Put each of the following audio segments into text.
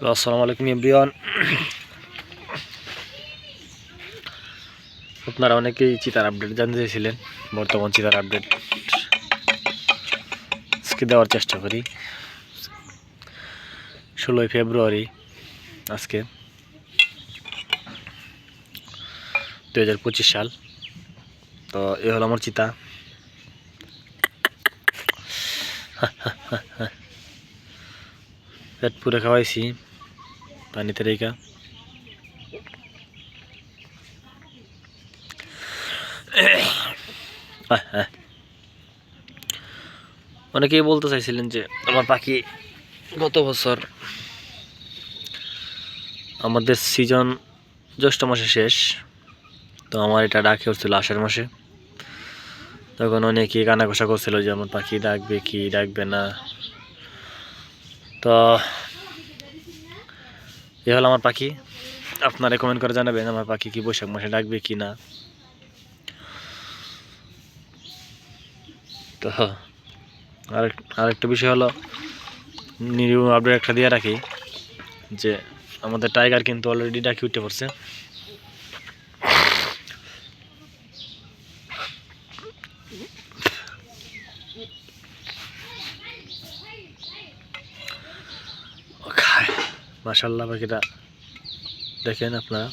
Hello, আসসালামু আলাইকুম everyone. আপনারা অনেকেই চিতার আপডেট জানতে চাইছিলেন, বর্তমান চিতার আপডেট আজকে দেওয়ার চেষ্টা করি। ষোলোই ফেব্রুয়ারি আজকে দু হাজার পঁচিশ সাল। তো এ হলো আমার চিতা। পেট পুরে খাওয়াইছি। পানিতে রেখা। অনেকেই বলতে চাইছিলেন যে আমার পাখি গত বছর আমাদের সিজন জ্যৈষ্ঠ মাসে শেষ। তো আমার এটা ডাকে হচ্ছিল আষাঢ় মাসে। তখন অনেকেই কানাঘোষা করছিল যে আমার পাখি ডাকবে কি, ডাকবে না। তো এ হলো আমার পাখি। আপনারা কমেন্ট করে জানাবেন আমার পাখি কি বৈশাখ মাসে ডাকবে কি না তো, আরেক, আরেকটা বিষয় হলো, নিউ আপডেট একটা দিয়ে রাখি যে, আমাদের টাইগার কিন্তু অলরেডি ডাকি উঠতে পড়ছে। মাসাল্লাহ পাখিটা দেখেন আপনারা।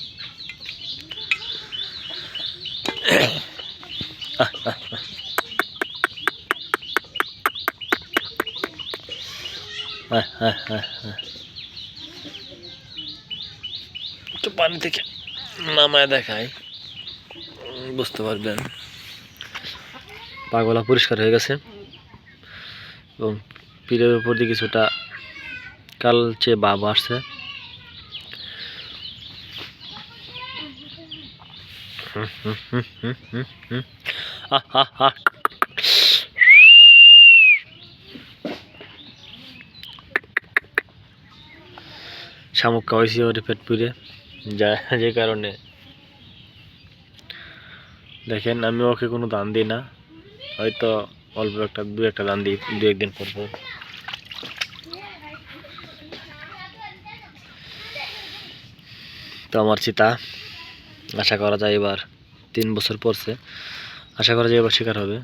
একটু পানি থেকে নামায় দেখায় বুঝতে পারবেন। পাগলা পরিষ্কার হয়ে গেছে। এবং পীরের উপর দিয়ে কিছুটা কালচে বাব আসছে। শামুক খাওয়াইছি ওর পেট পুড়ে যা, যে কারণে। দেখেন, আমি ওকে কোনো দান দিই না। হয়তো অল্প একটা, দু একটা দান দিই, দু একদিন পর পর। তো আমার চিতা আশা করা যায় এবার তিন বছর পরছে আশা করা যায় এবার শিকার হবে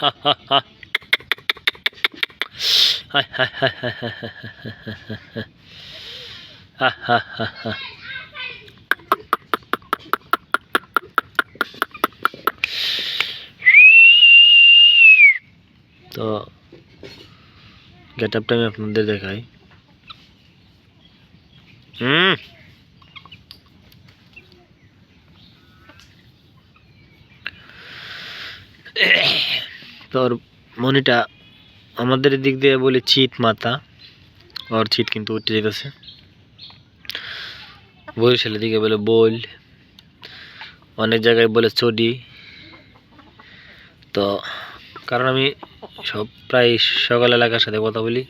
হা হা হা হায় হায় হায় হায় হায় হায় হায় হা হা হা হা তো গেট আপটা আমি আপনাদের দেখাই। হুম? তোর মনিটা আমাদের দিক দিয়ে বলি চিত মাতা ওর চিত কিন্তু উঠে যেতেছে। বরিশালের দিকে বলে বল, অনেক জায়গায় বলে চডি তো কারণ আমি সব, প্রায় সকল এলাকার সাথে কথা বলি।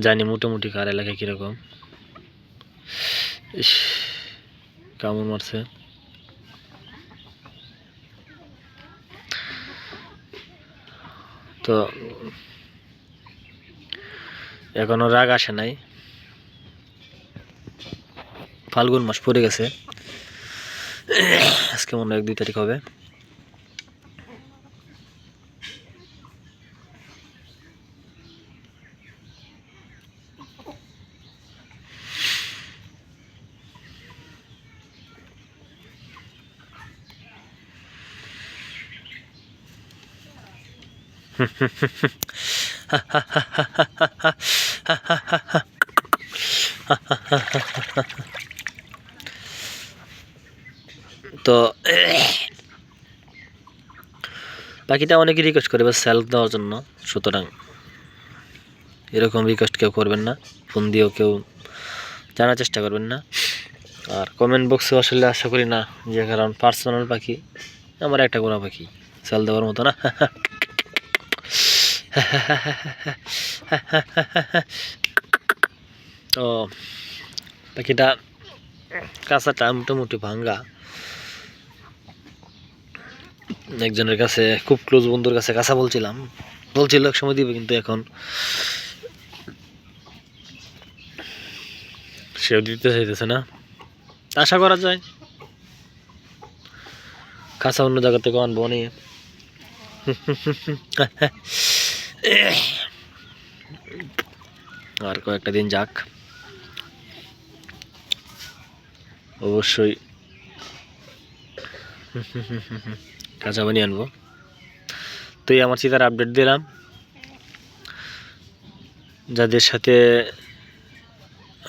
জানি মোটামুটি কার এলাকায় কীরকম। কামড় মারছে। তো, এখনও রাগ আসে নাই। ফাল্গুন মাস পড়ে গেছে। আজকে মনে হয় এক দুই তারিখ হবে। তো পাখিটা অনেকে রিকোয়েস্ট করে বা সেলফ দেওয়ার জন্য। সুতরাং এরকম রিকোয়েস্ট কেউ করবেন না, ফোন দিয়েও কেউ জানার চেষ্টা করবেন না। আর কমেন্ট বক্সে আসলে আশা করি না, যে কারণ পার্সোনাল পাখি আমার একটা গোড়া পাখি সেল দেওয়ার মতো না। তো পাখিটা কাঁচাটা মোটামুটি ভাঙ্গা একজনের কাছে, খুব ক্লোজ বন্ধুর কাছে কাঁচা বলছিলাম। বলছিল এক সময় দিবে কিন্তু এখন। সেও দিতে চাইতেছে না। আশা করা যায়। কাঁচা অন্য জায়গা থেকে আনব নিয়ে আর কয়েকটা দিন যাক। অবশ্যই কাঁচা বানিয়ে আনব। তো এই আমার চিতার আপডেট দিলাম। যাদের সাথে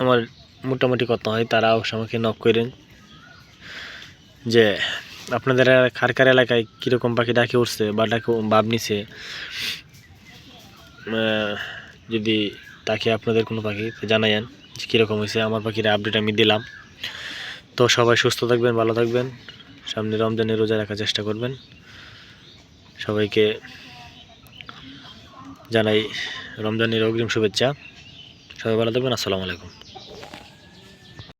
আমার মোটামুটি কথা হয় তারা অবশ্য আমাকে নক করেন। যে আপনাদের খারকার এলাকায় কীরকম পাখি ডাকে উঠছে বা ডাকে ভাব নিছে? যদি তাকে আপনাদের কোনো পাখি জানাইন যে কীরকম হয়েছে আমার পাখির আপডেট আমি দিলাম। তো সবাই সুস্থ থাকবেন, ভালো থাকবেন। সামনে রমজানের রোজা রাখার চেষ্টা করবেন। সবাইকে জানাই রমজানের অগ্রিম শুভেচ্ছা। সবাই ভালো থাকবেন, আসসালামু আলাইকুম।